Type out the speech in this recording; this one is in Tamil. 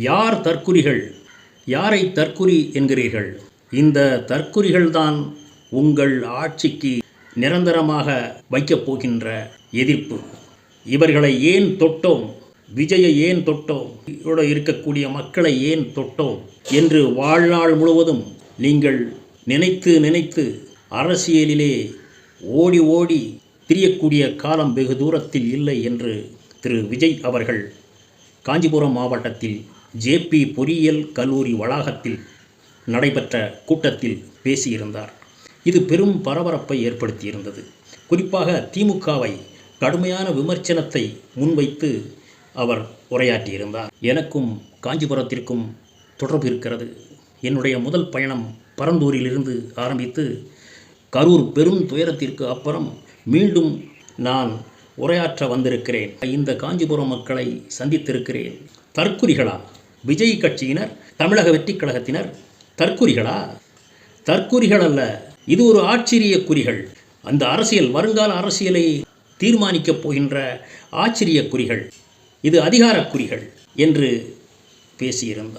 யார் தற்குறிகள்? யாரை தற்குறி என்கிறீர்கள்? இந்த தற்குறிகள்தான் உங்கள் ஆட்சிக்கு நிரந்தரமாக வைக்கப் போகின்ற எதிர்ப்பு. இவர்களை ஏன் தொட்டோம்? விஜயை ஏன் தொட்டோம்? இவரோட இருக்கக்கூடிய மக்களை ஏன் தொட்டோம்? என்று வாழ்நாள் முழுவதும் நீங்கள் நினைத்து நினைத்து அரசியலிலே ஓடி ஓடி திரியக்கூடிய காலம் வெகு தூரத்தில் இல்லை என்று திரு விஜய் அவர்கள் காஞ்சிபுரம் மாவட்டத்தில் ஜேபி பொறியியல் கல்லூரி வளாகத்தில் நடைபெற்ற கூட்டத்தில் பேசியிருந்தார். இது பெரும் பரபரப்பை ஏற்படுத்தியிருந்தது. குறிப்பாக திமுகவை கடுமையான விமர்சனத்தை முன்வைத்து அவர் உரையாற்றியிருந்தார். எனக்கும் காஞ்சிபுரத்திற்கும் தொடர்பு இருக்கிறது. என்னுடைய முதல் பயணம் பரந்தூரிலிருந்து ஆரம்பித்து கரூர் பெரும் துயரத்திற்கு அப்புறம் மீண்டும் நான் உரையாற்ற வந்திருக்கிறேன். இந்த காஞ்சிபுரம் மக்களை சந்தித்திருக்கிறேன். தற்குறிகளா விஜய் கட்சியினர் தமிழக வெற்றிக் கழகத்தினர் தற்குறிகளா? தற்குறிகள் அல்ல இது ஒரு ஆச்சரிய குறிகள். அந்த அரசியல் வருங்கால அரசியலை தீர்மானிக்கப் போகின்ற ஆச்சரிய குறிகள். இது அதிகார குறிகள் என்று பேசியிருந்தார்.